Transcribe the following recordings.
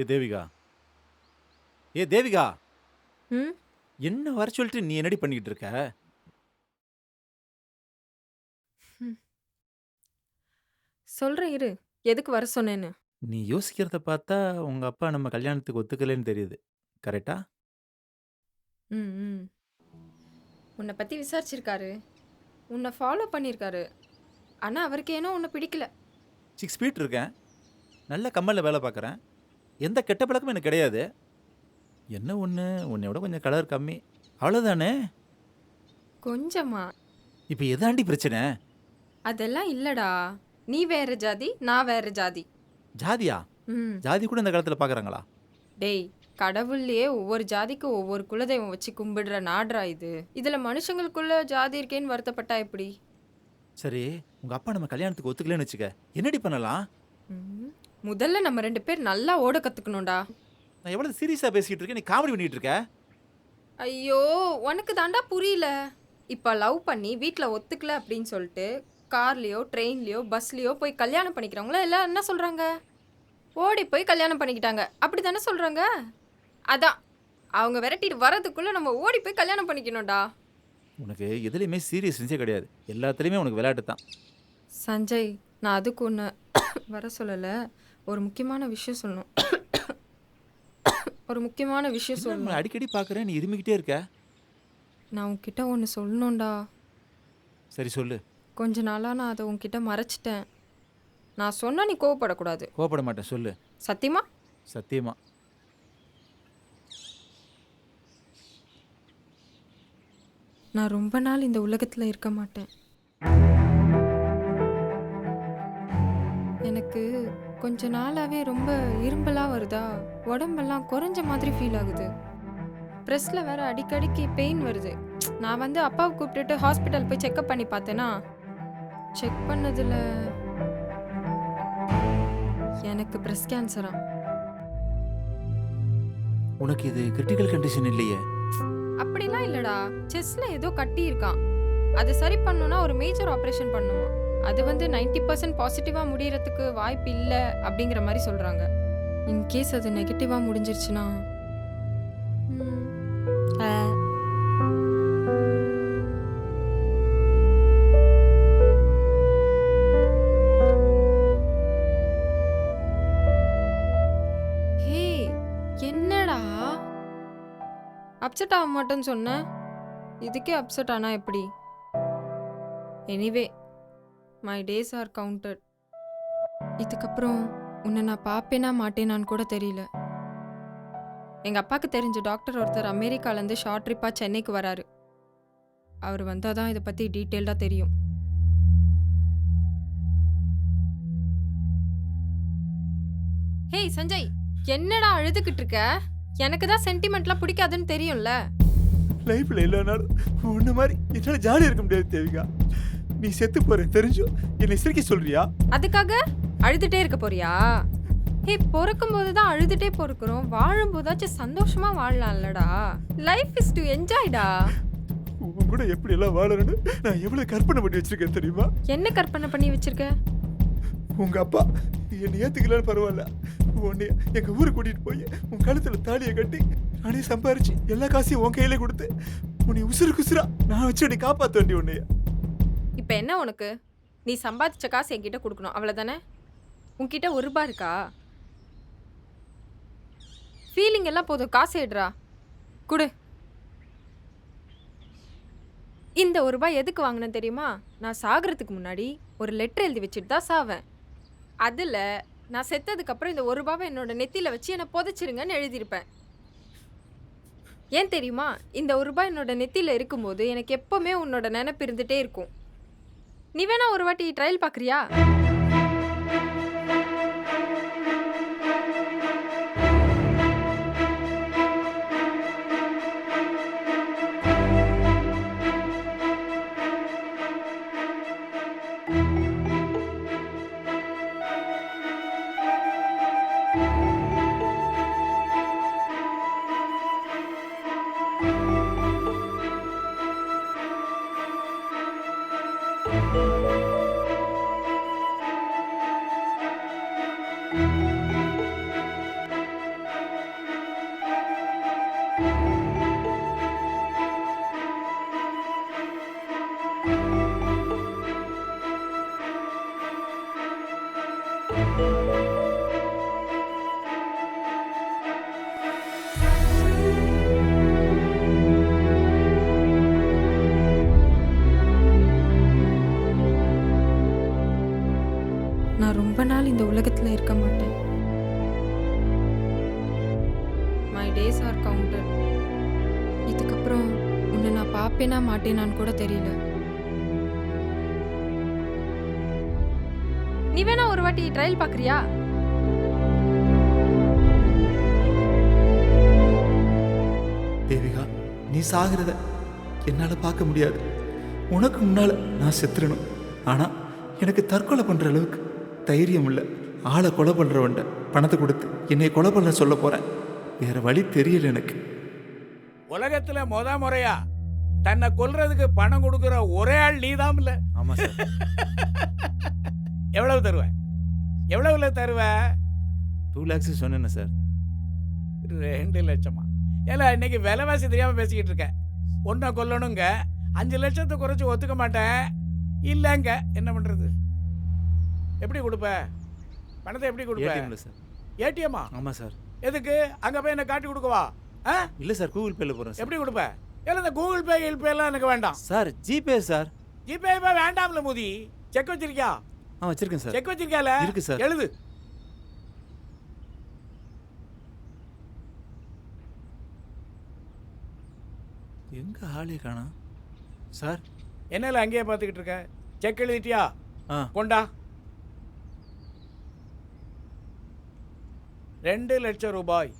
ஏ தேவிகா. ஏ தேவிகா. ம்? என்ன வர சொல்லிட்டு நீ என்னடி பண்ணிக்கிட்டு இருக்க? சொல்கிறேன் இரு. எதுக்கு வர சொன்னேன்னு? நீ யோசிக்கிறத பார்த்தா உங்க அப்பா நம்ம கல்யாணத்துக்கு ஒத்துக்கலைன்னு தெரியுது. கரெக்டா? ம் ம். உன்னை பற்றி விசாரிச்சிருக்காரு. உன்னை ஃபாலோ பண்ணியிருக்காரு ஆனால் அவருக்கு ஏனோ உன்னை பிடிக்கல. சிக்ஸ் ஃபீட் இருக்கேன். நல்ல கம்மலில் வேலை பார்க்குறேன். எந்த கெட்ட பழக்கமும் எனக்கு கிடையாது. என்ன ஒன்று உன்னை விட கொஞ்சம் கலர் கம்மி. அவ்வளோதானே கொஞ்சமா. இப்போ எதாண்டி பிரச்சனை? அதெல்லாம் இல்லடா. நீ வேற ஜாதி நான் வேற ஜாதி. ஜாதியா? ம். ஜாதி கூட இந்த காலத்தில் பார்க்குறாங்களா டேய் கடவுள்லயே ஒவ்வொரு ஜாதிக்கு ஒவ்வொரு குலதெய்வம் வச்சு கும்பிடுற நாடுறா இது. இதுல மனுஷங்களுக்குள்ள ஜாதி இருக்கேன்னு வருத்தப்பட்டா எப்படி? சரி உங்கள் அப்பா நம்ம கல்யாணத்துக்கு ஒத்துக்கலைன்னு வச்சுக்க. என்னடி பண்ணலாம்? ம், முதல்ல நம்ம ரெண்டு பேர் நல்லா ஓட கத்துக்கணும்டா. நான் எவ்வளோ சீரியஸாக பேசிக்கிட்டு இருக்கேன் நீ காமெடி பண்ணிட்டு இருக்க? ஐயோ உனக்கு தாண்டா புரியல. இப்போ லவ் பண்ணி வீட்டில் ஒத்துக்கல அப்படின்னு சொல்லிட்டு கார்லேயோ ட்ரெயின்லேயோ பஸ்லேயோ போய் கல்யாணம் பண்ணிக்கிறவங்கள? எல்லாம் என்ன சொல்கிறாங்க ஓடி போய் கல்யாணம் பண்ணிக்கிட்டாங்க. அப்படி தானே சொல்கிறாங்க அதான் அவங்க விரட்டிட்டு வரதுக்குள்ளே நம்ம ஓடி போய் கல்யாணம் பண்ணிக்கணும்டா. உனக்கு எதுலேயுமே சீரியஸ்னஸே கிடையாது. எல்லாத்துலேயுமே உனக்கு விளையாட்டு தான் சஞ்சய் நான் அதுக்கு ஒன்று வர சொல்லலை. ஒரு முக்கியமான விஷயம் சொல்லணும். ஒரு முக்கியமான விஷயம் சொல்லணும். நான் அடிக்கடி பார்க்குறேன்? நீ இருமிக்கிட்டே இருக்க? நான் உன்கிட்ட ஒன்று சொல்லணும்டா. சரி சொல்லு. கொஞ்ச நாளாக நான் அதை உன்கிட்ட மறைச்சிட்டேன். நான் சொன்னா நீ கோவப்படக்கூடாது. கோவப்பட மாட்டேன். சொல்லு. சத்தியமா? சத்தியமா. நான் ரொம்ப நாள் இந்த உலகத்தில் இருக்க மாட்டேன். கொஞ்ச நாளாவே ரொம்ப இரும்பலாக வருதா? உடம்பெல்லாம் குறைஞ்ச மாதிரி ஃபீல் ஆகுது. ப்ரெஸ்ஸில் வேற அடிக்கடிக்கு பெயின் வருது. நான் வந்து அப்பாவை கூப்பிட்டுட்டு ஹாஸ்பிட்டல் போய் செக்அப் பண்ணி பார்த்தேன்னா செக் பண்ணதில் எனக்கு பிரஸ்ட் கேன்சரா உனக்கு இது கிரிட்டிக்கல் கண்டிஷன் இல்லையே. அப்படிலாம் இல்லடா. செஸ்ல ஏதோ கட்டி இருக்கான். அது சரி பண்ணணும்னா ஒரு மேஜர் ஆப்ரேஷன் பண்ணுமா அது வந்து 90% பர்சன்ட் பாசிட்டிவாக முடியறதுக்கு வாய்ப்பு இல்லை அப்படிங்கிற மாதிரி சொல்கிறாங்க இன்கேஸ் அது நெகட்டிவாக முடிஞ்சிருச்சுன்னா? என்னடா? அப்செட் ஆக மாட்டேன்னு சொன்னேன் இதுக்கே அப்செட் ஆனா எப்படி? Anyway my days are counted இதுக்கப்புறம் உன்னை நான் பார்ப்பேனா மாட்டேனான்னு கூட தெரியல. எங்கள் அப்பாவுக்கு தெரிஞ்ச டாக்டர் ஒருத்தர் அமெரிக்காலேருந்து ஷார்ட் ட்ரிப்பாக சென்னைக்கு வராரு. அவர் வந்தால் தான் இதை பற்றி டீட்டெயில்டாக தெரியும். ஹேய் சஞ்சய் என்னடா அழுதுகிட்டு இருக்க? எனக்கு தான் சென்டிமெண்ட்லாம் பிடிக்காதுன்னு தெரியும்ல? லைஃப்ல இல்லைனாலும் ஒன்று மாதிரி என்னால் ஜாலியா இருக்க முடியாது தேவிகா. நீ செத்து போற தெரிஞ்சும் என்னை சிரிக்க சொல்றியா? அதுக்காக அழுதுட்டே இருக்க போறியா? ஹே பிறக்கும் போது தான் அழுதுட்டே பிறக்கிறோம். வாழும் போதாச்சும் சந்தோஷமா வாழலாம்லடா. Life is to. என்ஜாய்டா உன் கூட எப்படி எல்லாம் வாழணும்னு நான் எவ்வளவு கற்பனை பண்ணி வச்சிருக்கேன் தெரியுமா? என்ன கற்பனை பண்ணி வச்சிருக்க? உங்க அப்பா என்னை ஏத்துக்கலன்னு பரவாயில்ல. உன்னை எங்க ஊருக்கு கூட்டிட்டு போய் உன் கழுத்துல தாலியை கட்டி நானே சம்பாரிச்சு எல்லா காசையும் உன் கையில கொடுத்து உன்னை உசுறு குசுரா நான் வச்சு உன்னை காப்பாத்த வேண்டிய உன்னைய. இப்போ என்ன உனக்கு? நீ சம்பாதிச்ச காசு என்கிட்ட கொடுக்கணும். அவ்வளோதானே உன்கிட்ட ஒரு ரூபா இருக்கா? ஃபீலிங் எல்லாம் போதும். காசு எடுறா. குடு. இந்த ஒரு ரூபாய் எதுக்கு வாங்கினேன் தெரியுமா? நான் சாகிறதுக்கு முன்னாடி ஒரு லெட்டர் எழுதி வச்சுட்டு தான் சாவேன். அதில் நான் செத்ததுக்கப்புறம் இந்த ஒரு ரூபாவை என்னோட நெத்தியில் வச்சு என்னை புதைச்சிருங்கன்னு எழுதியிருப்பேன். ஏன் தெரியுமா? இந்த ஒரு ரூபாய் என்னோட நெத்தியில் இருக்கும்போது எனக்கு எப்போவுமே உன்னோட நினப்பு இருந்துகிட்டே இருக்கும். நீ வேணா ஒரு வாட்டி ட்ரையல் பார்க்குறியா பாப்பேனா மாட்டேனான்னு கூட தெரியல. நீ வேணா ஒரு வாட்டி ட்ரையல் பார்க்கறியா தேவிகா நீ சாகிறத என்னால் பார்க்க முடியாது. உனக்கு முன்னால் நான் செத்துறணும். ஆனால் எனக்கு தற்கொலை பண்ணுற அளவுக்கு தைரியம் இல்லை. ஆளை கொலை பண்ணுறவன்ட பணத்தை கொடுத்து என்னை கொலை பண்ண சொல்ல போகிறேன் வேற வழி தெரியல எனக்கு. உலகத்துல முத முறையா தன்னை கொல்றதுக்கு பணம் கொடுக்கிற ஒரே ஆள் நீதான் இல்ல. ஆமாம் சார். எவ்வளவு தருவ? எவ்வளவுல தருவ? டூ லேக்ஸ் சொன்னேன் சார். ரெண்டு லட்சமா? ஏல இன்னைக்கு விலைவாசி தெரியாம பேசிக்கிட்டு இருக்கேன் ஒன்றை கொல்லணுங்க. அஞ்சு லட்சத்தை குறைச்சு ஒத்துக்க மாட்டேன். இல்லைங்க. என்ன பண்றது? எப்படி கொடுப்ப? பணத்தை எப்படி கொடுப்ப? சார். ஏடிஎம்மா? ஆமாம் சார். எதுக்கு? அங்க போய் என்ன காட்டி கொடுக்கவா? ஆ? இல்லை சார் கூகுள் பேல போகிறேன் சார். எப்படி கொடுப்ப? ஏல இந்த கூகுள் பே கில் பே எல்லாம் எனக்கு வேண்டாம். Sir GPay sir. GPay pay வேண்டாம்ல மோதி. செக் வச்சிருக்கியா? ஆ வச்சிருக்கேன் சார். செக் வச்சிருக்கியால? இருக்கு சார். எழுது. எங்கே ஆளே காணோம் சார். என்னல அங்கேயே பார்த்துக்கிட்டு இருக்க? செக் எழுதிட்டியா? ஆ. கொண்டா. ரெண்டு லட்சம் ரூபாய்.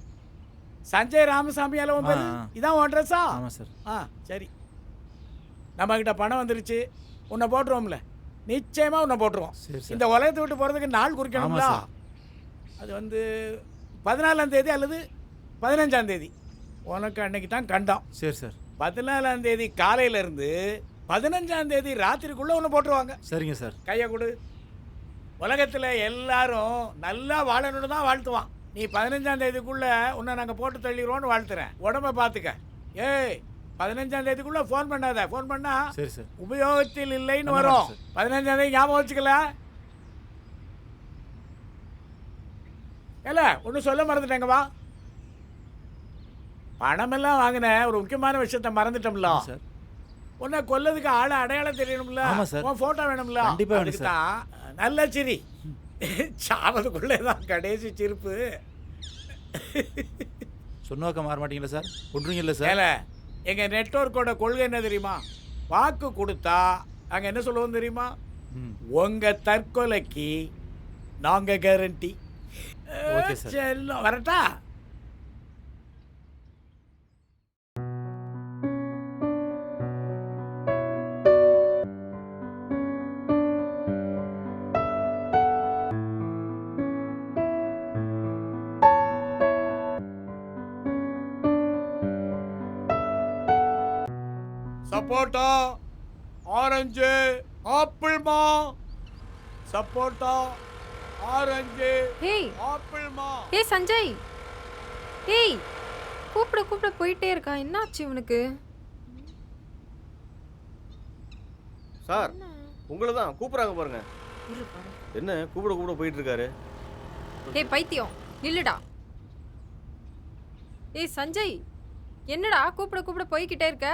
சஞ்சய் ராமசாமி அளவும் பேரு? ஆ, ஆ. இதான் உன் ஆமாம் சார் ஆ சரி. நம்ம கிட்ட பணம் வந்துருச்சு. உன்னை போட்டுருவோம்ல. நிச்சயமா உன்னை போட்டுருவோம். சரி சார் இந்த உலகத்தை விட்டு போறதுக்கு நாள் குறிக்கணும்ல? ஆமா. அது வந்து பதினாலாம் தேதி அல்லது பதினஞ்சாம் தேதி. உனக்கு அன்னைக்கு தான் கண்டம். சரி சார் பதினாலாம் தேதி காலையில இருந்து பதினஞ்சாம் தேதி ராத்திரிக்குள்ள ஒன்று போட்டுருவாங்க. சரிங்க சார் கையை கொடு. உலகத்தில் எல்லாரும் நல்லா வாழணும்னு தான் வாழ்த்துவான். நீ பதினஞ்சாம் தேதிக்குள்ள உன்னை நாங்கள் போட்டு தள்ளிடுவோம்னு வாழ்த்துறேன். உடம்ப பார்த்துக்க ஏய் பதினஞ்சாம் தேதிக்குள்ள ஃபோன் பண்ணாத. ஃபோன் பண்ணா சரி சார். உபயோகத்தில் இல்லைன்னு வரும். பதினஞ்சாம் தேதி ஞாபகம் வச்சுக்கல? ஏல ஒன்றும் சொல்ல மறந்துட்டேங்க வா. பணமெல்லாம் வாங்கினேன் ஒரு முக்கியமான விஷயத்த மறந்துட்டோம்ல. சார். உன்னை கொல்லதுக்கு ஆளை அடையாளம் தெரியணும்ல. உன் போட்டோ வேணும்ல. கண்டிப்பா வேணும் அதுக்கு தான் நல்ல சிரி. சாவதுக்குள்ளே தான் கடைசி சிரிப்பு. சொன்னோக்க மாற மாட்டீங்களா சார்? கொண்டுருங்கல்ல சார். ஏல எங்க நெட்வொர்க்கோட கொள்கை என்ன தெரியுமா? வாக்கு கொடுத்தா நாங்க என்ன சொல்லுவோம் தெரியுமா? ம். உங்க தற்கொலைக்கு நாங்க கேரண்டி ஓகே சார். வரட்டா? சப்போட்டா ஆரஞ்சு ஆப்பிள்மா சப்போட்டா ஆரஞ்சு ஹேய் ஆப்பிள்மா ஏய் சஞ்சய். ஏய் கூப்பிட கூப்பிட போயிட்டே இருக்கா. என்னாச்சு இவனுக்கு? சார் உங்களை தான் கூப்பிட்றாங்க பாருங்க. இரு பாரு. என்ன? கூப்பிட கூப்பிட போயிட்டு இருக்காரு ஏய் பைத்தியம். நில்லுடா. ஏய் சஞ்சய். என்னடா? கூப்பிட கூப்பிட போய்கிட்டே இருக்க.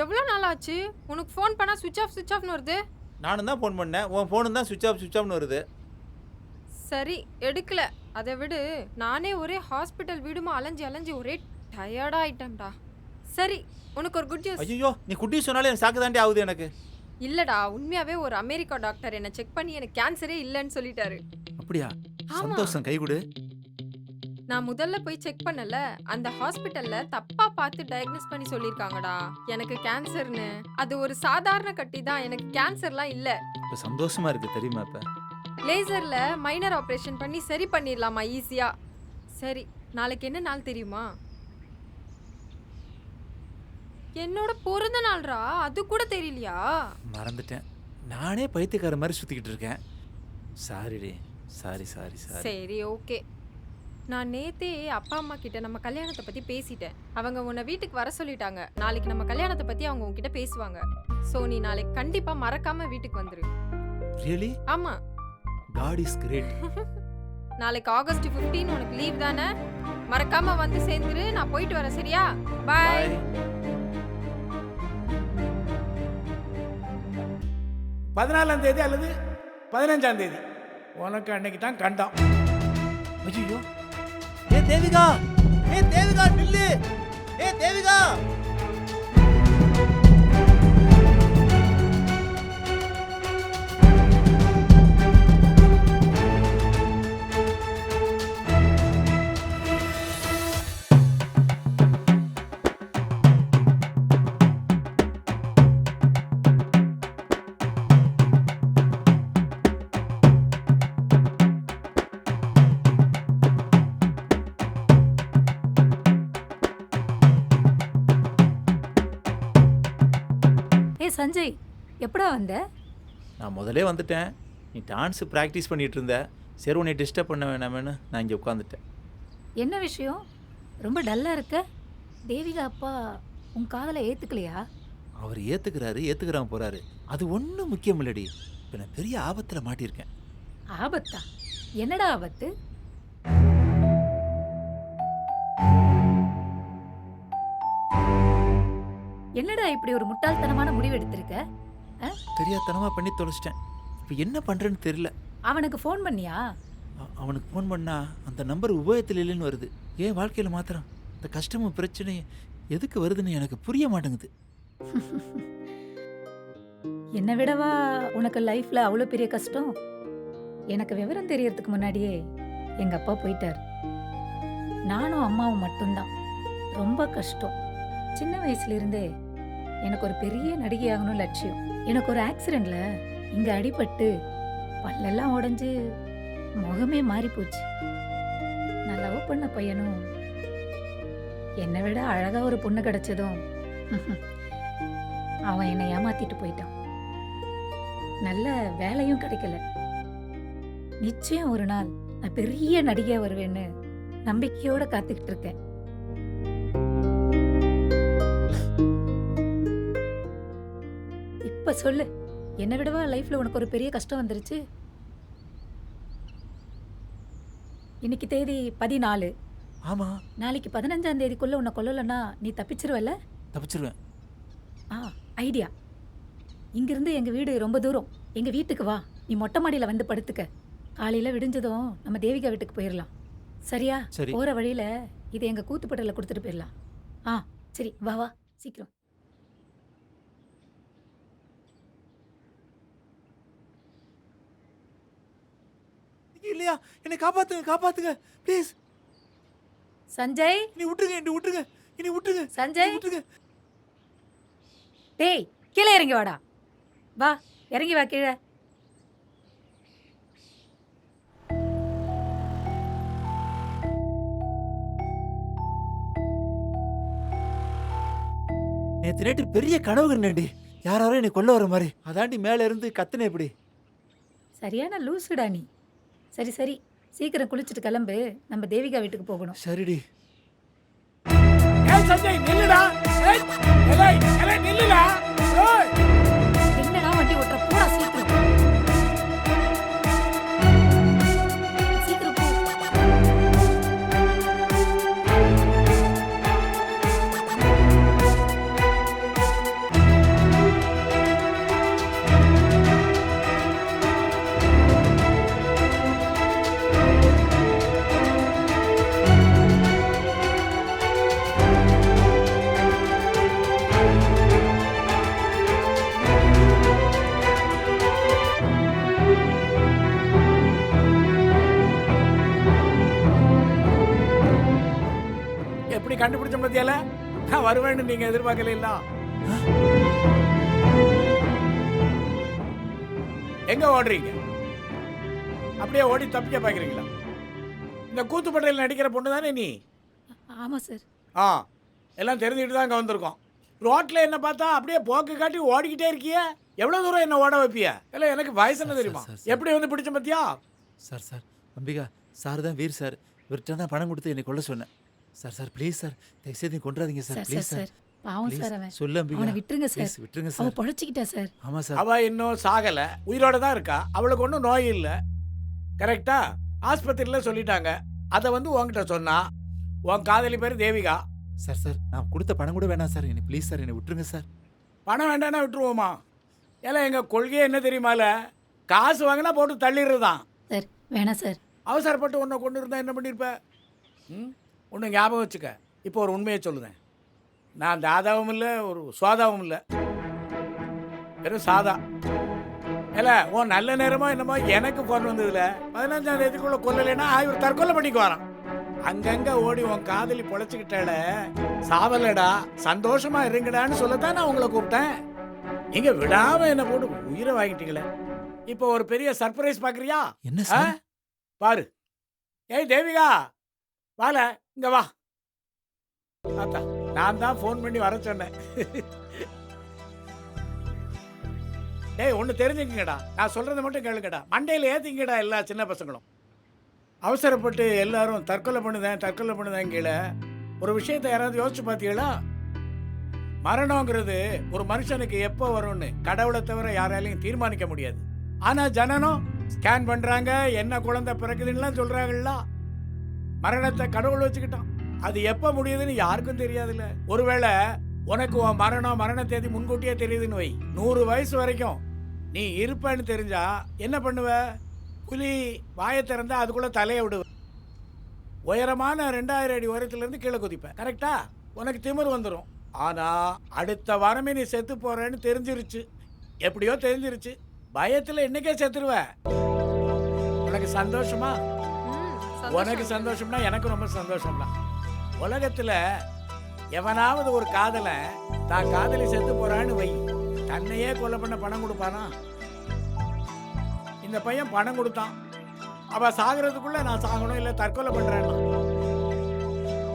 எவ்வளோ நாள் ஆச்சு? உனக்கு ஃபோன் பண்ணால் சுவிட்ச் ஆஃப் சுவிட்ச் ஆஃப்னு வருது? நானும் தான் ஃபோன் பண்ணேன். உன் ஃபோனு தான் சுவிச் ஆஃப் சுவிச் ஆஃப்னு வருது. சரி எடுக்கல. அதை விடு. நானே ஒரே ஹாஸ்பிட்டல் வீடுமா அலைஞ்சு அலைஞ்சு ஒரே டயர்டா ஆயிட்டேன்டா. சரி உனக்கு ஒரு குட் நியூஸ் ஐயோ நீ குட்டி சொன்னாலே எனக்கு சாக்கு தாண்டி ஆகுது எனக்கு. இல்லடா உண்மையாவே ஒரு அமெரிக்கா டாக்டர் என்னை செக் பண்ணி எனக்கு கேன்சரே இல்லைன்னு சொல்லிட்டாரு. அப்படியா. சந்தோஷம் கை கொடு. நான் முதல்ல போய் செக் பண்ணல. அந்த ஹாஸ்பிட்டல்ல தப்பா பார்த்து டயக்னோஸ் பண்ணி சொல்லிருக்காங்கடா. எனக்கு கேன்சர்னு. அது ஒரு சாதாரண கட்டி தான். எனக்கு கேன்சர்லாம் இல்ல. இப்போ சந்தோஷமா இருக்கு தெரியுமா இப்போ? லேசர்ல மைனர் ஆபரேஷன் பண்ணி சரி பண்ணிடலாமா ஈஸியா? சரி நாளைக்கு என்ன நாள் தெரியுமா? என்னோட பிறந்த நாள்ரா. அது கூட தெரியலையா? மறந்துட்டேன். நானே பைத்தியக்கார மாதிரி சுற்றிக்கிட்டு இருக்கேன். சாரிடி சாரி சாரி சாரி சரி ஓகே. நான் நேத்தே அப்பா அம்மா கிட்ட நம்ம கல்யாணத்தை பத்தி பேசிட்டேன். அவங்க உன்னை வீட்டுக்கு வர சொல்லிட்டாங்க. நாளைக்கு நம்ம கல்யாணத்தை பத்தி அவங்க உன்கிட்ட பேசுவாங்க. சோ நீ நாளைக்கு கண்டிப்பா மறக்காம வீட்டுக்கு வந்துரு. ரியலி ஆமா. காட் இஸ் கிரேட் நாளைக்கு ஆகஸ்ட் 15 உனக்கு லீவ் தானே? மறக்காம வந்து சேர்ந்துரு. நான் போயிட்டு வரேன். சரியா? பாய் பதினாலாம் தேதி அல்லது பதினஞ்சாம் தேதி. உனக்கு அன்னைக்கு தான் கண்டம். ஐயோ ஏ தேவிகா ஏ தேவிகா நில்லு ஏ சஞ்சய் எப்படா வந்த? நான் முதலே வந்துட்டேன். நீ டான்ஸ் ப்ராக்டிஸ் பண்ணிட்டு இருந்த. சரி உன்னை டிஸ்டர்ப் பண்ண வேணாமேன்னு நான் இங்கே உட்காந்துட்டேன் என்ன விஷயம்? ரொம்ப டல்லா இருக்க? தேவிகா அப்பா உன் காதலை ஏத்துக்கலையா? அவர் ஏற்றுக்கிறாரு ஏற்றுக்கிறாம போகிறாரு அது ஒன்றும் முக்கியம் இல்லடி. இப்போ நான் பெரிய ஆபத்தில் மாட்டியிருக்கேன். ஆபத்தா? என்னடா ஆபத்து? என்னடா இப்படி ஒரு முட்டாள்தனமான முடிவு எடுத்திருக்க? தெரியாதனமாக பண்ணி தொலைச்சிட்டேன். இப்போ என்ன பண்ணுறேன்னு தெரியல. அவனுக்கு ஃபோன் பண்ணியா? அவனுக்கு ஃபோன் பண்ணா அந்த நம்பர் உபயோகத்தில் இல்லைன்னு வருது. ஏன் வாழ்க்கையில் மாத்திரம் இந்த கஷ்டமும் பிரச்சனையும் எதுக்கு வருதுன்னு எனக்கு புரிய மாட்டேங்குது. என்னை விடவா உனக்கு லைஃப்ல அவ்வளோ பெரிய கஷ்டம்? எனக்கு விவரம் தெரியறதுக்கு முன்னாடியே எங்க அப்பா போயிட்டார். நானும் அம்மாவும் மட்டும்தான். ரொம்ப கஷ்டம். சின்ன வயசுல இருந்தே எனக்கு ஒரு பெரிய நடிகை ஆகணும் லட்சியம். எனக்கு ஒரு ஆக்சிடென்ட்ல இங்க அடிபட்டு பல்லெல்லாம் உடஞ்சு முகமே மாறி போச்சு நான் லவ் பண்ண பையனும் என்னை விட அழகா ஒரு பொண்ணு கிடைச்சதும் அவன் என்னை ஏமாத்திட்டு போயிட்டான். நல்ல வேலையும் கிடைக்கல. நிச்சயம் ஒரு நாள் நான் பெரிய நடிகையா வருவேன்னு நம்பிக்கையோட காத்துக்கிட்டு இருக்கேன். இப்ப சொல்லு. என்னை விடவா லைஃப்ல உனக்கு ஒரு பெரிய கஷ்டம் வந்துருச்சு? இன்னைக்கு தேதி பதினாலு. ஆமாம் நாளைக்கு பதினஞ்சாம் தேதிக்குள்ள உன்னை கொல்லலைன்னா நீ தப்பிச்சிருவல்ல? தப்பிச்சிருவேன். ஆ ஐடியா இங்கிருந்து எங்க வீடு ரொம்ப தூரம். எங்க வீட்டுக்கு வா. நீ மொட்டை மாடியில வந்து படுத்துக்க. காலையில விடிஞ்சதும் நம்ம தேவிகா வீட்டுக்கு போயிடலாம் சரியா? சரி. போற வழியில இதை எங்க கூத்துப்பட்டல கொடுத்துட்டு போயிடலாம் ஆ சரி வா வா. சீக்கிரம். இல்லையா? என்னை காப்பாத்துங்க காப்பாத்துங்க. ப்ளீஸ் சஞ்சய்? நீ விட்டுருங்க என்னை விட்டுருங்க. என்னை விட்டுருங்க. சஞ்சய்? விட்டுருங்க. டேய் கீழே இறங்கி வாடா. வா இறங்கி வா கீழே. நேற்று நைட்டு பெரிய கனவு கண்டேன்டி யாராரும் என்னை கொல்ல வர மாதிரி. அதாண்டி மேலே இருந்து கத்துனே எப்படி சரியான லூசுடா நீ. சரி சரி. சீக்கிரம் குளிச்சுட்டு கிளம்பு. நம்ம தேவிகா வீட்டுக்கு போகணும். சரிடி. ஏய் சஞ்சய் நில்லுடா. ஏய் நில்லுடா. கண்டுபிடிச்ச மத்தியால நான் வருவேன்னு நீங்க எதிர்பார்க்கல இல்ல எங்க ஓடுறீங்க? அப்படியே ஓடி தப்பிக்க பாக்குறீங்களா? இந்த கூத்துப்பட்டையில் நடிக்கிற பொண்ணு தானே நீ? ஆமா சார். ஆ எல்லாம் தெரிஞ்சுக்கிட்டு தான் இங்கே வந்திருக்கோம். ரோட்ல என்ன பார்த்தா அப்படியே போக்கு காட்டி ஓடிக்கிட்டே இருக்கிய. எவ்வளவு தூரம் என்ன ஓட வைப்பிய? இல்லை எனக்கு வயசு என்ன தெரியுமா. எப்படி வந்து பிடிச்ச பத்தியா? Sir sir. அம்பிகா சார் தான் வீர் சார். இவர்கிட்ட தான் பணம் கொடுத்து என்னை கொல்ல சொன்னேன். Sir sir please sir. தயவுசெய்து கொண்டாதீங்க sir sir. Sir please sir sir. பாவம் ப்ளீஸ் சார் அவன். சொல்லு அம்பிகா அவனை விட்டுருங்க சார். விட்டுருங்க அவ சார். பொழைச்சிக்கிட்டா சார். ஆமாம் சார். அவ இன்னும் சாகல. உயிரோட தான் இருக்கா? அவளுக்கு ஒன்றும் நோய் இல்லை. கரெக்டா ஆஸ்பத்திரியில் சொல்லிட்டாங்க. அதை வந்து உன்கிட்ட சொன்னா உன் காதலி பேர் தேவிகா. சார் சார் நான் கொடுத்த பணம் கூட வேணாம் சார். என்னை ப்ளீஸ் சார் என்னை விட்டுருங்க சார். பணம் வேண்டாம்னா விட்டுருவோமா? ஏல எங்கள் கொள்கையே என்ன தெரியுமால காசு வாங்கினா போட்டு தள்ளிடுறது தான் சார் வேணாம் சார். அவசரப்பட்டு உன்னை கொண்டு இருந்தா என்ன பண்ணியிருப்ப ம்? ஒன்று ஞாபகம் வச்சுக்க. இப்போ ஒரு உண்மையை சொல்லுதேன். நான் தாதாவும் இல்லை ஒரு சுவாதாவும் இல்லை. வெறும் சாதா. இல்ல உன் நல்ல நேரமோ என்னமோ எனக்கு ஃபோன் வந்ததுல. பதினஞ்சாம் தேதிக்குள்ள கொல்லலைன்னா இவர் தற்கொலை பண்ணிக்கு வரான். அங்கங்க ஓடி உன் காதலி பொழைச்சிக்கிட்டால சாவலடா சந்தோஷமா இருங்கடான்னு சொல்லத்தான் நான் உங்களை கூப்பிட்டேன். நீங்க விடாம என்ன போட்டு உயிரை வாங்கிட்டீங்களே. இப்போ ஒரு பெரிய சர்ப்ரைஸ் பாக்குறியா என்ன பாரு. ஏய் தேவிகா வால இங்க வா. தாத்தா நான் தான் ஃபோன் பண்ணி வர சொன்னேன். டேய் ஒன்று தெரிஞ்சுக்கங்கடா. நான் சொல்றதை மட்டும் கேளுங்கடா. மண்டையில் ஏத்திங்கடா எல்லா சின்ன பசங்களும். அவசரப்பட்டு எல்லாரும் தற்கொலை பண்ணுதேன் தற்கொலை பண்ணுதேன் கீழே ஒரு விஷயத்தை யாராவது யோசிச்சு பார்த்தீங்களா மரணங்கிறது ஒரு மனுஷனுக்கு எப்போ வரும்னு கடவுளை தவிர யாராலையும் தீர்மானிக்க முடியாது. ஆனால் ஜனனம் ஸ்கேன் பண்ணுறாங்க என்ன குழந்தை பிறக்குதுன்னுலாம் சொல்கிறாங்களா மரணத்தை கடவுள் வச்சுக்கிட்டான். அது எப்போ முடியுதுன்னு யாருக்கும் தெரியாதுல்ல. ஒருவேளை உனக்கு உன் மரணம் மரண தேதி முன்கூட்டியே தெரியுதுன்னு வை. நூறு வயசு வரைக்கும் நீ இருப்பேன்னு தெரிஞ்சா என்ன பண்ணுவ? புலி வாயை திறந்தா அதுக்குள்ள தலையை விடுவ. உயரமான ரெண்டாயிரம் அடி உயரத்துலேருந்து கீழே குதிப்பேன் கரெக்டா உனக்கு திமிர் வந்துடும் ஆனால் அடுத்த வாரமே நீ செத்து போறேன்னு தெரிஞ்சிருச்சு. எப்படியோ தெரிஞ்சிருச்சு. பயத்தில் இன்னைக்கே செத்துருவ. உனக்கு சந்தோஷமா? உனக்கு சந்தோஷம். சந்தோஷம்னா எனக்கு ரொம்ப சந்தோஷம் தான் உலகத்துல எவனாவது ஒரு காதலன் தான் காதலி செத்து போறான்னு வை. தன்னையே கொலை பண்ண பணம் கொடுப்பானா? இந்த பையன் பணம் கொடுத்தான். அவ சாகுறதுக்குள்ள நான் சாகணும் இல்ல தற்கொலை பண்றேன்னா.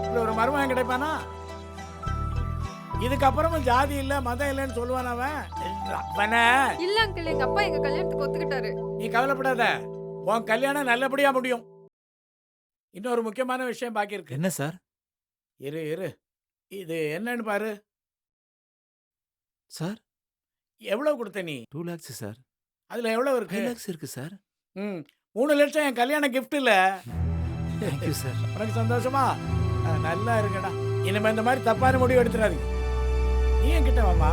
இப்படி ஒரு மருமகன் கிடைப்பானா? இதுக்கப்புறமும் ஜாதி இல்ல மதம் இல்லைன்னு சொல்லுவான் அவன். அவனை இல்ல அங்கிள் எங்க அப்பா எங்க கல்யாணத்துக்கு ஒத்துக்கிட்டாரு. நீ கவலைப்படாத. உன் கல்யாணம் நல்லபடியா முடியும். இன்னொரு முக்கியமான விஷயம் பாக்கி இருக்கு. என்ன சார்? இரு இரு. இது என்னன்னு பாரு. சார்? எவ்வளவு கொடுத்த நீ? Two lakhs sir. அதுல எவ்வளவு இருக்கு? லேக்ஸ் இருக்கு சார். ம். மூணு லட்சம் என் கல்யாண கிஃப்ட் இல்ல தேங்க்யூ சார் உனக்கு சந்தோஷமா? நல்லா இருக்குடா இனிமே இந்த மாதிரி தப்பான முடிவு எடுத்துறாதீங்க நீ என்கிட்ட வாமா